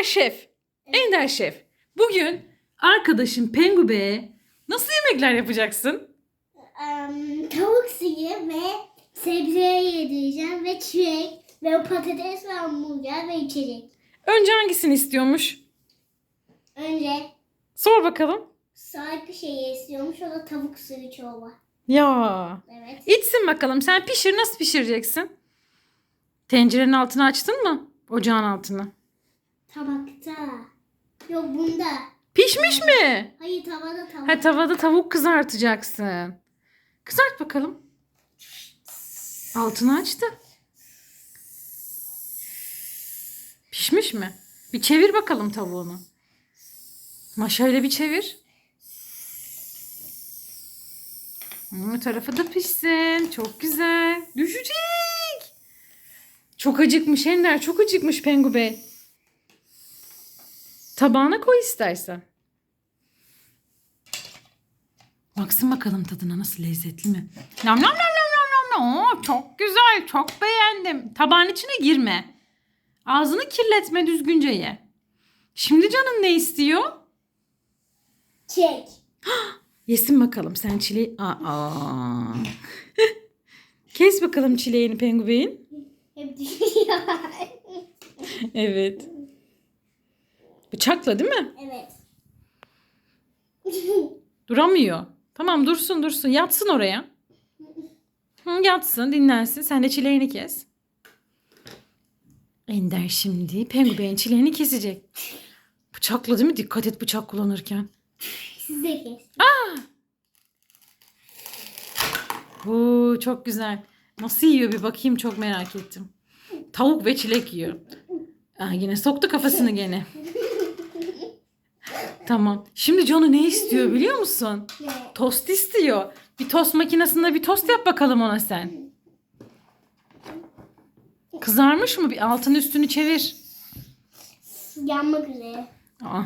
Ender Şef. Ender Şef. Bugün arkadaşım Pengube'ye nasıl yemekler yapacaksın? Em, tavuk suyu ve sebzeye yedireceğim ve çilek ve patates ve hamburger ve içecek. Önce hangisini istiyormuş? Önce Sor bakalım. sağlıklı şeyi istiyormuş o da tavuk suyu çorba. Ya. Evet. İçsin bakalım. Sen pişir. Nasıl pişireceksin? Tencerenin altını açtın mı? Ocağın altını. Tabakta. Yok bunda. Pişmiş mi? Hayır tavada tavuk. Ha tavada tavuk kızartacaksın. Kızart bakalım. Altını açtı. Pişmiş mi? Bir çevir bakalım tavuğunu. Maşayla bir çevir. Bu tarafı da pişsin. Çok güzel. Düşecek. Çok acıkmış Ender. Çok acıkmış Pengu Bey. Tabağına koy istersen. Baksın bakalım tadına nasıl lezzetli mi? Nam nam nam nam nam nam. Oo, çok güzel. Çok beğendim. Tabağın içine girme. Ağzını kirletme düzgünce ye. Şimdi canın ne istiyor? Çek. Yesin bakalım sen çileği. Aa. Kes bakalım çileğini penguin. Hep düşüyor. Evet. Bıçakla değil mi? evet. Duramıyor. Tamam dursun dursun. Yatsın oraya. Hı, yatsın dinlensin. Sen de çileğini kes. Ender şimdi pengubenin çileğini kesecek. Bıçakla değil mi? Dikkat et bıçak kullanırken. Siz de kes. Oo, çok güzel. Nasıl yiyor bir bakayım çok merak ettim. Tavuk ve çilek yiyor. Aa, yine soktu kafasını gene. Tamam. Şimdi John'u ne istiyor biliyor musun? Ne? Tost istiyor. Bir tost makinesinde bir tost yap bakalım ona sen. Kızarmış mı? Bir altını üstünü çevir. Yanmak üzere. Aa.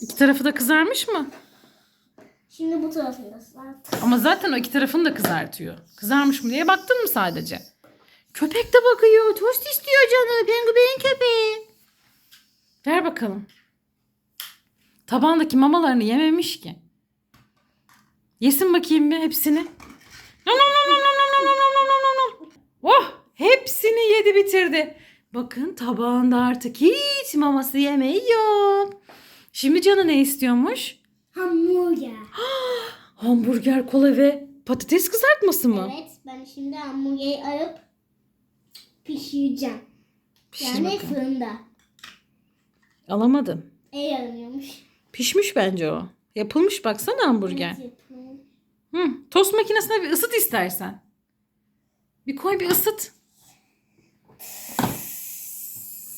İki tarafı da kızarmış mı? Şimdi bu tarafında sat. Ama zaten o iki tarafını da kızartıyor. Kızarmış mı diye baktın mı sadece? Köpek de bakıyor. Tost istiyor canı. Pengubenin köpeği. Ver bakalım. Tabağındaki mamalarını yememiş ki. Yesin bakayım bir hepsini. Nom nom nom nom nom nom nom nom nom nom nom. Oh! Hepsini yedi bitirdi. Bakın tabağında artık hiç maması yemeği yok. Şimdi canı ne istiyormuş? Hamburger. Hamburger, kola ve patates kızartması mı? Evet ben şimdi hamburgeri alıp pişireceğim. Pişir yani bakalım. fırında. Alamadım. El alınıyormuş. Pişmiş bence o. Yapılmış baksana hamburger. Hı, tost makinesine bir ısıt istersen. Bir koy bir ısıt.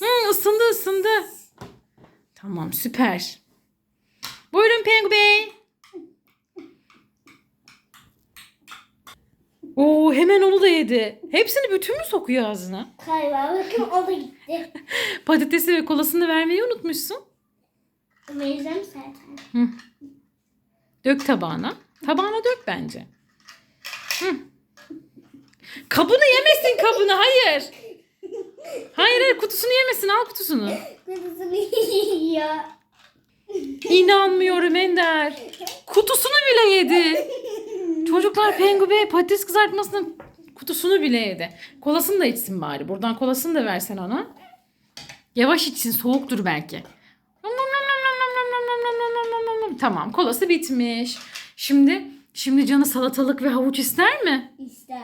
Hı, ısındı ısındı. Tamam süper. Buyurun Pengu Bey. Oo hemen onu da yedi. Hepsini bütün mü sokuyor ağzına? Galiba bakın o da gitti. Patatesi ve kolasını vermeyi unutmuşsun. Vereceğim zaten. Hı. Dök tabağına. Tabağına dök bence. Hı. Kabını yemesin kabını hayır. Hayır hayır kutusunu yemesin al kutusunu. Kızısını yiyor. İnanmıyorum Ender. Kutusunu bile yedi. Çocuklar pengube patates kızartmasının kutusunu bile yedi. Kolasını da içsin bari. Buradan kolasını da versen ona. Yavaş içsin soğuktur belki. Tamam kolası bitmiş. Şimdi şimdi canı salatalık ve havuç ister mi? İşte.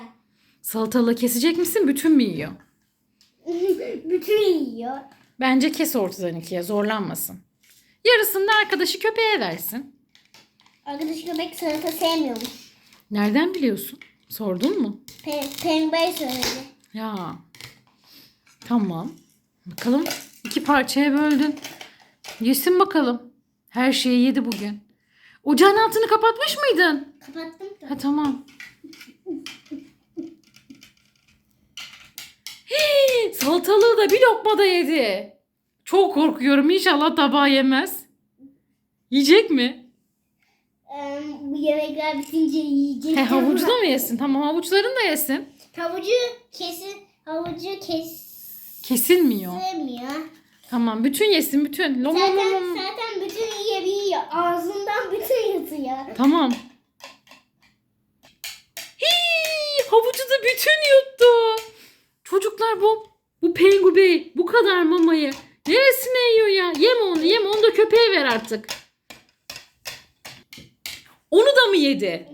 Salatalığı kesecek misin? Bütün mü yiyor? Bütün yiyor. Bence kes ortadan ikiye zorlanmasın. Yarısını da arkadaşı köpeğe versin. Arkadaş köpek salata sevmiyormuş. Nereden biliyorsun? Sordun mu? Pe Penguen söyledi. Ya. Tamam. Bakalım. iki parçaya böldün. Yesin bakalım. Her şeyi yedi bugün. Ocağın altını kapatmış mıydın? Kapattım da. Ha tamam. Hii, salatalığı da bir lokmada yedi. Çok korkuyorum. İnşallah tabağı yemez. Yiyecek mi? Ee, bu yemekler bitince yiyecek. He, havucu da mı yesin? Tamam havuçlarını da yesin. Havucu kesin havucu kes Kesilmiyor. sevmiyor. Tamam bütün yesin bütün. Lom, lom, lom. zaten bütün yiyebiliyor. Ağzından bütün yutuyor. Tamam. Hii, havucu da bütün yuttu. Çocuklar bu bu Pengu Bey bu kadar mamayı neresine yiyor ya? Yeme onu yeme onu da köpeğe ver artık. Onu da mı yedi?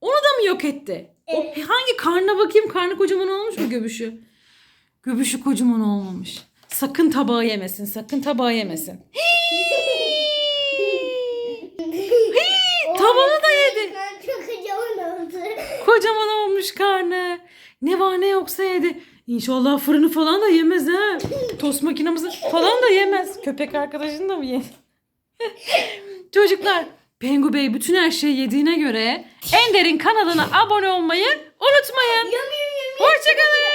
Onu da mı yok etti? O, Evet. hangi karnına bakayım? Karnı kocaman olmuş mu göbüşü? Göbüşü kocaman olmamış. Sakın tabağı yemesin. Sakın tabağı yemesin. tabanı da yedi. Ben çok kocaman oldu. Kocaman olmuş karnı. Ne var ne yoksa yedi. İnşallah fırını falan da yemez ha. Tost makinemizi falan da yemez. Köpek arkadaşını da mı yedi? Çocuklar Pengu Bey bütün her şeyi yediğine göre Ender'in kanalına abone olmayı unutmayın. Hoşçakalın.